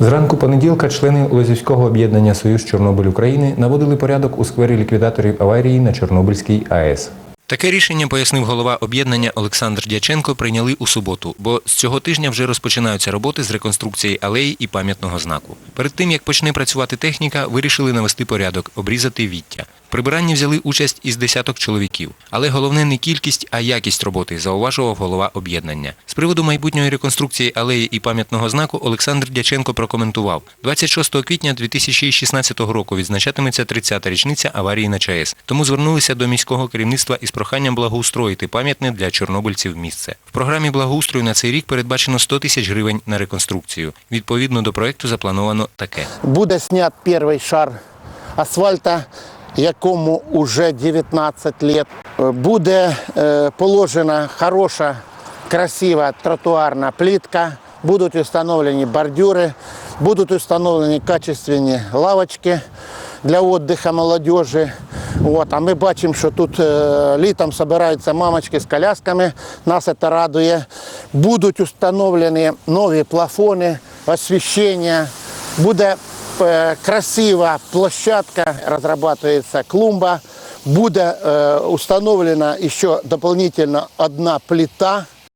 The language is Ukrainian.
Зранку понеділка члени Лозівського об'єднання Союз Чорнобиль України наводили порядок у сквері ліквідаторів аварії на Чорнобильській АЕС. Таке рішення, пояснив голова об'єднання Олександр Дяченко, прийняли у суботу, бо з цього тижня вже розпочинаються роботи з реконструкції алеї і пам'ятного знаку. Перед тим, як почне працювати техніка, вирішили навести порядок, обрізати віття. Прибиранні взяли участь із десяток чоловіків. Але головне не кількість, а якість роботи, зауважував голова об'єднання. З приводу майбутньої реконструкції алеї і пам'ятного знаку Олександр Дяченко прокоментував. 26 квітня 2016 року відзначатиметься 30-та річниця аварії на ЧАЕС. Тому звернулися до міського керівництва із проханням благоустроїти пам'ятне для чорнобильців місце. В програмі благоустрою на цей рік передбачено 100 тисяч гривень на реконструкцію. Відповідно до проекту заплановано таке. Буде снят перший шар асфальта, якому вже 19 років. Буде е, положена хороша, красива тротуарна плитка, будуть встановлені бордюри, будуть встановлені качественні лавочки для відпочинку молодежі. От, а ми бачимо, що тут е, літом збираються мамочки з колясками, нас це радує. Будуть встановлені нові плафони, освіщення, буде е, красива площадка, разрабатывается клумба, буде е, установлена еще дополнительно одна плита